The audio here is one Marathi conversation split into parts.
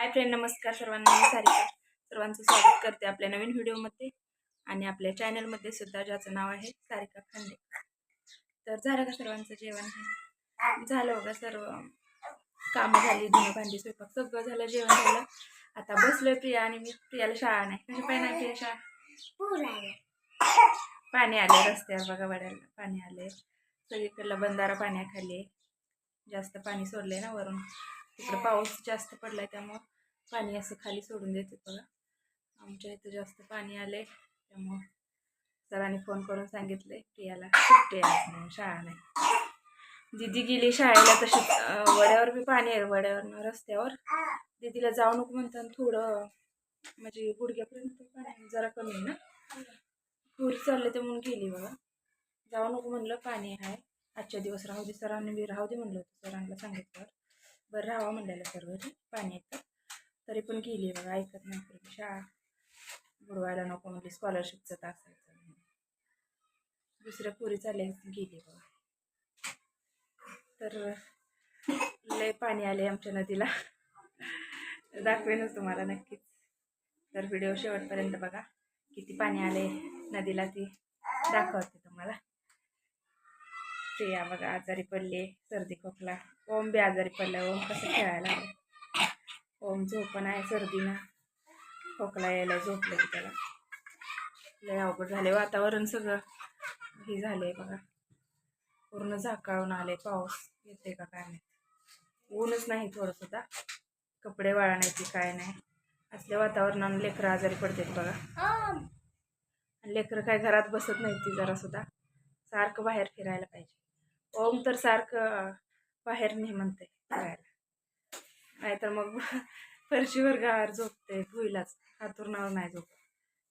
हाय फ्रेंड नमस्कार सर्वांना. मी सारिका. सर्वांचं स्वागत करते आपल्या नवीन व्हिडिओमध्ये आणि आपल्या चॅनलमध्ये सुद्धा ज्याचं नाव आहे सारिका खंडे. तर झालं का सर्वांचं जेवण? हे झालं बघा सर्व. कामं झाली धुणं भांडी स्वयंपाक सगळं झालं जेवण झालं. आता बसलोय प्रिया आणि मी. प्रियाला शाळा नाही. कशी पाहिजे नाही प्रिया शाळा? पाणी आले रस्त्यावर बघा वड्याला. पाणी आले. सगळीकडला बंधारा पाण्याखाली. जास्त पाणी सोडलंय ना वरून. तिकडं पाऊस जास्त पडलाय त्यामुळं पाणी असं खाली सोडून देते बघा. आमच्या इथं जास्त पाणी आले त्यामुळं सरांनी फोन करून सांगितले सुट्टी आहे आज नाही शाळा नाही. दिदी गेली शाळेला तशीच अं, वड्यावर बी पाणी आहे वड्यावर रस्त्यावर. दीदीला जाऊ नको म्हणताना थोडं म्हणजे गुडघ्यापर्यंत पाणी जरा कमी आहे ना. पूर चालले तर म्हणून गेली बघा. जाऊ नको म्हणलं पाणी आहे. आजच्या दिवस राहू दे सरांनी बी राहू दे म्हणलं होतं सरांना सांगितलं बरं राहावा म्हणलेलं सर्व पाणी येतं तरी. पण गेली बघा ऐकत नाही पूर्वी शाळा. बुडवायला नको म्हणजे स्कॉलरशिपचं टाकायचं म्हणून. दुसऱ्या पुरी चालले गेली बघा. तर लय पाणी आले आमच्या नदीला. दाखवेनच तुम्हाला नक्कीच. तर व्हिडिओ शेवटपर्यंत बघा किती पाणी आले नदीला ती. दाखवते तुम्हाला. प्रिया बघा आजारी पडले सर्दी खोकला. ओम बी आजारी पडला ओम कसं खेळायला ओम झोपण आहे सर्दीनं. खोकला यायला झोपलं की त्याला. लय अवघड झाले वातावरण सगळं. हे झालंय बघा. पूर्ण झाकाळून आले पाऊस. येते का काय नाही ऊनच नाही थोडं सुद्धा कपडे वाळा नाही की काय नाही. असल्या वातावरणानं लेकरं आजारी पडतात बघा. आणि लेकरं काय घरात बसत नाही ती जरा सुद्धा सारखं बाहेर फिरायला पाहिजे. ओम तर सारखं बाहेर नाही म्हणते फिरायला नाहीतर मग फरशीवर गार झोपते भुईलाच. हातुरणावर नाही झोपत.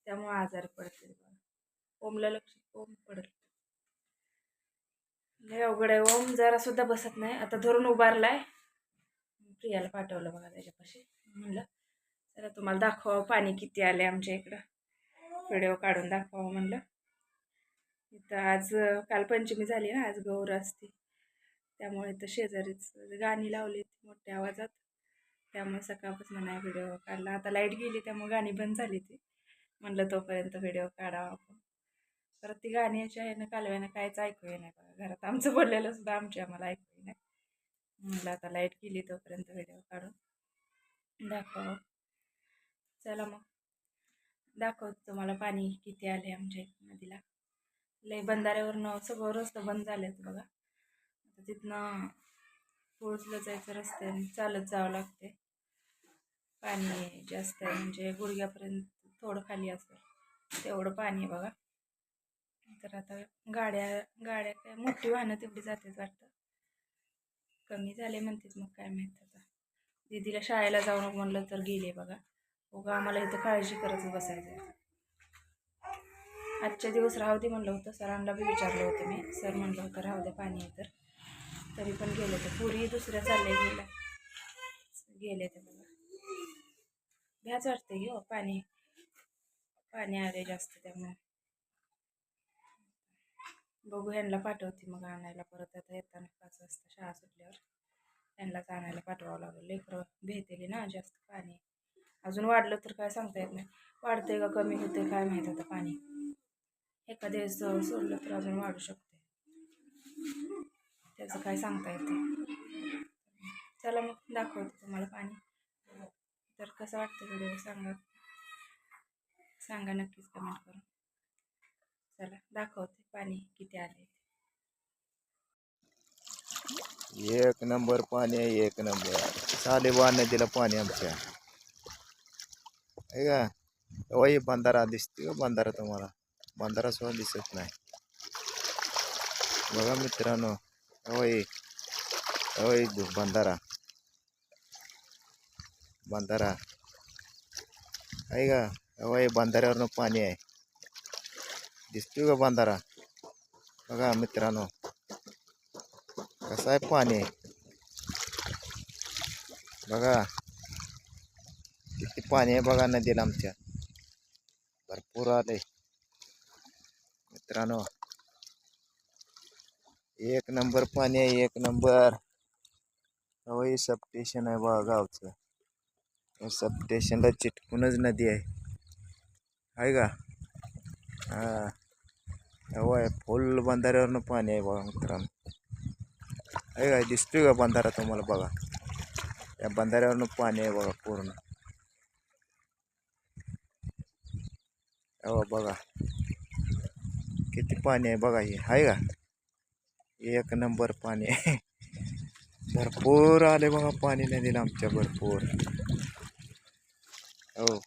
त्यामुळे आजारी पडते. बघा ओमला लक्ष ओम पडलं. लय अवघड आहे. ओम जरा सुद्धा बसत नाही. आता धरून उभारलाय. प्रियाला पाठवलं बघा त्याच्यापाशी. म्हणलं जरा तुम्हाला दाखवावं पाणी किती आले आमच्या इकडं. व्हिडिओ काढून दाखवावं. म्हणलं इथं आज कालपंचमी काल पंचमी झाली ना आज गौर असते. त्यामुळे इथं शेजारीच गाणी लावली मोठ्या आवाजात. त्यामुळे सकाळपासून नाही व्हिडिओ काढला. आता लाइट गेली त्यामुळे गाणी बंद झाली ती. म्हणलं तोपर्यंत व्हिडिओ काढावा आपण. परत ती गाणी याची आहे ना कालव्यानं कायच ऐकू ये नाही बघा. घरात आमचं बोललेलं सुद्धा आमच्या आम्हाला ऐकू ये नाही म्हणलं आता लाइट गेली तोपर्यंत व्हिडिओ काढून दाखवावं. चला मग. दाखवतो तुम्हाला पाणी किती आले आमच्या नदीला. लय बंधाऱ्यावरनं सगळं रस्ता बंद झालेत बघा. आता तिथनं पोहोचलं जायचं रस्त्याने चालत जावं लागते. पाणी जास्त आहे म्हणजे गुडघ्यापर्यंत थोडं खाली असेल तेवढं पाणी आहे बघा. तर आता गाड्या गाड्या काय मोठी वाहनं तेवढी जातात वाटतं. कमी झाले म्हणतेच मग काय माहीत आता. दीदीला शाळेला जाऊन म्हणलं तर गेले बघा. उगा आम्हाला इथं काळजी करतच बसायचं आजच्या दिवस राहू दे म्हणलं होतं. सरांना बी विचारलं होतं मी. सर म्हणलं होतं राहू दे पाणी आहे तर. तरी पण गेले ते पुरी दुसऱ्या चालले गेल्या. गेले ते बघा. घ्याच वाटते घे हो पाणी. पाणी आले जास्त त्यामुळे. बघू ह्यांना पाठवते मग आणायला परत. आता येताना पाच वाजता शाळा सुटल्यावर त्यांनाच आणायला पाठवावं लागेल. लेकरं भेटेली ना जास्त पाणी. अजून वाढलं तर काय सांगता येत नाही. वाढतंय का कमी होते काय माहीत आता पाणी. एखाद्या वेळेस सोडलं तर अजून वाढू शकते. त्याचं काय सांगता येते चला मग दाखवते तुम्हाला पाणी. तर कसं वाटतं व्हिडिओ सांगा. सांगा नक्कीच कमेंट करून. चला दाखवते पाणी किती आले. एक नंबर पाणी आहे एक नंबर. सालेबान नदीला पाणी आमच्या. आहे का? वही बंधारा दिसते का बंधारा तुम्हाला? बांधारासुद्धा दिसत नाही बघा मित्रांनो अवय अवय बांधारा बंधारा आहे का वही बांधाऱ्यावरनं पाणी आहे दिसतोय का बांधारा बघा मित्रांनो कसं आहे पाणी बघा किती पाणी आहे बघा नदीला आमच्या भरपूर आले मित्रांनो एक नंबर पाणी आहे एक नंबर. हवं सब स्टेशन आहे बघा गावचं. सब स्टेशनला चिटकूनच नदी आहे. आहे का? हां. हवं आहे फुल बंधाऱ्यावरनं पाणी आहे बघा मित्रांनो. आहे का? दिसतोय का बंधारा तुम्हाला बघा? या बंधाऱ्यावरनं पाणी आहे बघा पूर्ण. हो बघा. किती पाणी आहे बघा हे. आहे का? एक नंबर पाणी आहे. भरपूर आले बघा पाणी नदीला आमच्या भरपूर. हो.